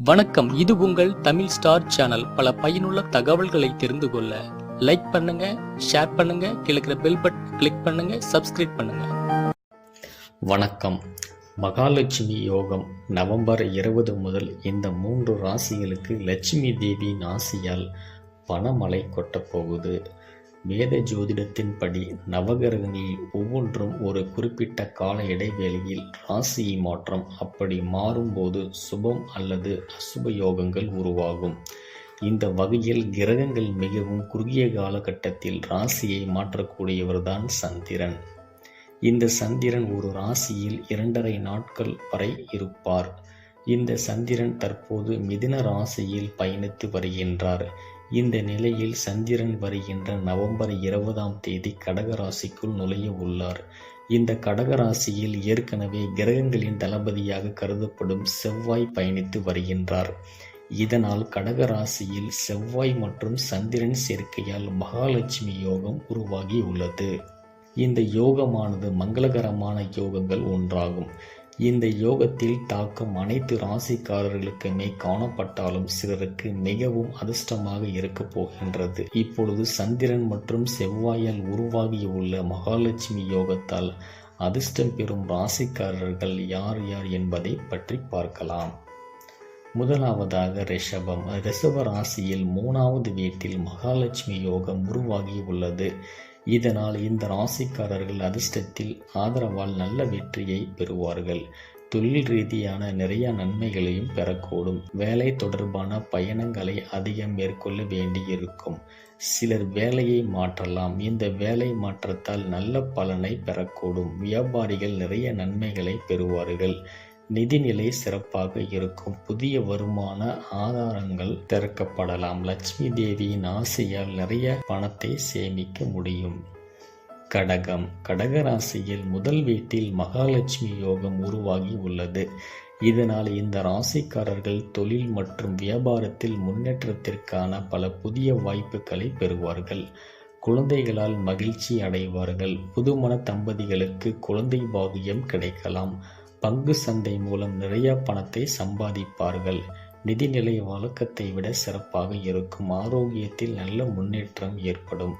வணக்கம். இது உங்கள் தமிழ் ஸ்டார் சேனல். பல பயனுள்ள தகவல்களை தெரிந்து கொள்ள லைக் பண்ணுங்க ஷேர் பண்ணுங்க கிழக்கிற பெல் பட்டன் கிளிக் பண்ணுங்க சப்ஸ்கிரைப் பண்ணுங்க. வணக்கம். மகாலட்சுமி யோகம் நவம்பர் இருபது முதல் இந்த மூன்று ராசிகளுக்கு லட்சுமி தேவியின் ஆசியால் பணமழை கொட்டப் போகுது. வேத ஜோதிடத்தின்படி நவகிரகங்களில் ஒவ்வொன்றும் ஒரு குறிப்பிட்ட கால இடைவேளையில் ராசி மாற்றம் அப்படி மாறும்போது சுபம் அல்லது அசுப யோகங்கள் உருவாகும். இந்த வகையில் கிரகங்கள் மிகவும் குறுகிய காலகட்டத்தில் ராசியை மாற்றக்கூடியவர்தான் சந்திரன். இந்த சந்திரன் ஒரு ராசியில் இரண்டரை நாட்கள் வரை இருப்பார். இந்த சந்திரன் தற்போது மிதுன ராசியில் பயணித்து வருகின்றார். இந்த நிலையில் சந்திரன் வருகின்ற நவம்பர் இருபதாம் தேதி கடகராசிக்குள் நுழைய உள்ளார். இந்த கடகராசியில் ஏற்கனவே கிரகங்களின் தளபதியாக கருதப்படும் செவ்வாய் பயணித்து வருகின்றார். இதனால் கடகராசியில் செவ்வாய் மற்றும் சந்திரன் சேர்க்கையால் மகாலட்சுமி யோகம் உருவாகி உள்ளது. இந்த யோகமானது மங்களகரமான யோகங்கள் ஒன்றாகும். இந்த யோகத்தில் தாக்கம் அனைத்து ராசிக்காரர்களுக்குமே காணப்பட்டாலும் சிலருக்கு மிகவும் அதிர்ஷ்டமாக இருக்கப் போகின்றது. இப்பொழுது சந்திரன் மற்றும் செவ்வாயால் உருவாகியுள்ள மகாலட்சுமி யோகத்தால் அதிர்ஷ்டம் பெறும் ராசிக்காரர்கள் யார் யார் என்பதை பற்றி பார்க்கலாம். முதலாவதாக ரிஷபம். ரிஷப ராசியில் மூணாவது வீட்டில் மகாலட்சுமி யோகம் உருவாகி உள்ளது இதனால் இந்த ராசிக்காரர்கள் அதிர்ஷ்டத்தில் ஆதரவால் நல்ல வெற்றியை பெறுவார்கள். தொழில் ரீதியான நிறைய நன்மைகளையும் பெறக்கூடும். வேலை தொடர்பான பயணங்களை அதிகம் மேற்கொள்ள வேண்டியிருக்கும். சிலர் வேலையை மாற்றலாம். இந்த வேலை மாற்றத்தால் நல்ல பலனை பெறக்கூடும். வியாபாரிகள் நிறைய நன்மைகளை பெறுவார்கள். நிதிநிலை சிறப்பாக இருக்கும். புதிய வருமான ஆதாரங்கள் திறக்கப்படலாம். லட்சுமி தேவியின் ஆசையால் நிறைய பணத்தை சேமிக்க முடியும். கடகம். கடகராசியில் முதல் வீட்டில் மகாலட்சுமி யோகம் உருவாகி உள்ளது. இதனால் இந்த ராசிக்காரர்கள் தொழில் மற்றும் வியாபாரத்தில் முன்னேற்றத்திற்கான பல புதிய வாய்ப்புகளை பெறுவார்கள். குழந்தைகளால் மகிழ்ச்சி அடைவார்கள். புதுமண தம்பதிகளுக்கு குழந்தை பாகியம் கிடைக்கலாம். பங்கு சந்தை மூலம் நிறைய பணத்தை சம்பாதிப்பார்கள். நிதிநிலை வழக்கத்தை விட சிறப்பாக இருக்கும். ஆரோக்கியத்தில் நல்ல முன்னேற்றம் ஏற்படும்.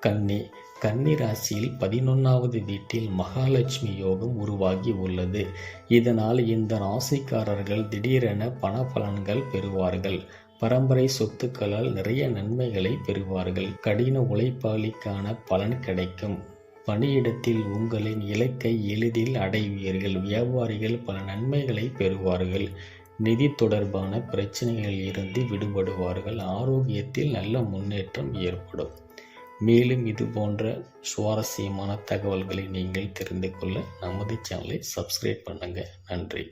கன்னி. கன்னி ராசியில் பதினொன்றாவது வீட்டில் மகாலட்சுமி யோகம் உருவாகி உள்ளது. இதனால் இந்த ராசிக்காரர்கள் திடீரென பண பலன்கள் பெறுவார்கள். பரம்பரை சொத்துக்களால் நிறைய நன்மைகளை பெறுவார்கள். கடின உழைப்பாளிக்கான பலன் கிடைக்கும். பணியிடத்தில் உங்களின் இலக்கை எளிதில் அடைவீர்கள். வியாபாரிகள் பல நன்மைகளை பெறுவார்கள். நிதி தொடர்பான பிரச்சனைகளில் இருந்து விடுபடுவார்கள். ஆரோக்கியத்தில் நல்ல முன்னேற்றம் ஏற்படும். மேலும் இது போன்ற சுவாரஸ்யமான தகவல்களை நீங்கள் தெரிந்து கொள்ள நமது சேனலை சப்ஸ்கிரைப் பண்ணுங்கள் நன்றி.